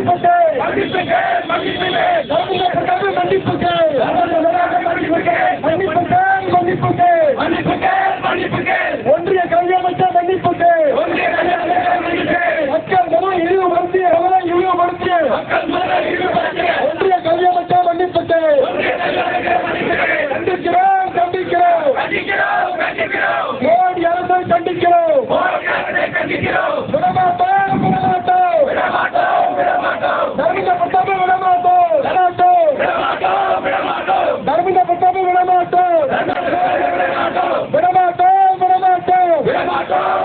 মাটি পেটে মাটি পেটে মাটি পেটে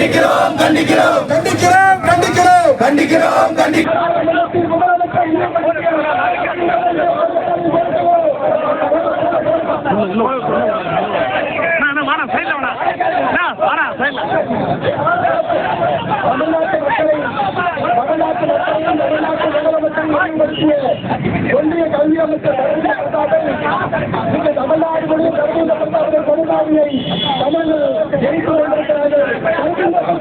கண்டிக்கிறோம் கண்டிக்கிறோம் கண்டிக்கிறோம் கண்டிக்கிறோம் கண்டிக்கிறோம் சைட்ல ஒன்றிய கல்வி அமைச்சர் தமிழ்நாடு பிரசாத கொடுமாவியை தமிழ் ஜெயித்து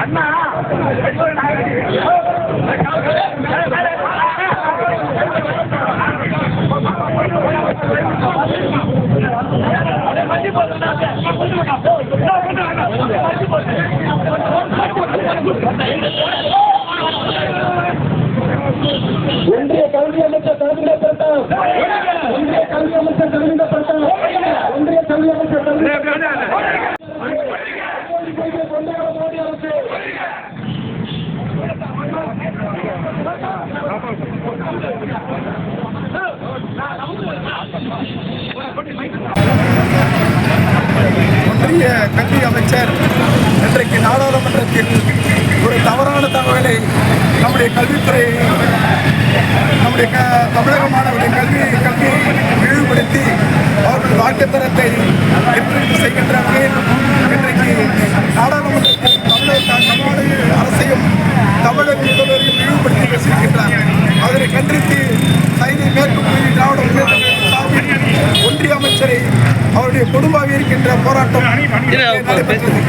அண்ணா ஒன்றிய கல்வி அமைச்சர் தர்மண்ட பெற்றா ஒன்றிய கல்வி அமைச்சர் தர்மண்ட பெற்றா ஒன்றிய பெரிய கல்வி அமைச்சர் இன்றைக்கு நாடாளுமன்றத்தில் ஒரு தவறான தகவலை நம்முடைய கல்வித்துறை நம்முடைய தமிழக மாணவர்களின் கல்வி கல்வியை இழிவுபடுத்தி வாழ்க்கைத்தரத்தை எதிர்ப்பு செய்கின்ற வகையில் இன்றைக்கு நாடாளுமன்றத்தில் தமிழக அரசையும் தமிழக முதல்வரையும் இழிவுபடுத்தி பேசியிருக்கின்றார். அதனை கண்டித்து சைதை மேற்கு பகுதி திராவிட முன்னேற்ற சார்பில் ஒன்றிய அமைச்சரை அவருடைய குடும்பாக இருக்கின்ற போராட்டம் நடைபெற்றது.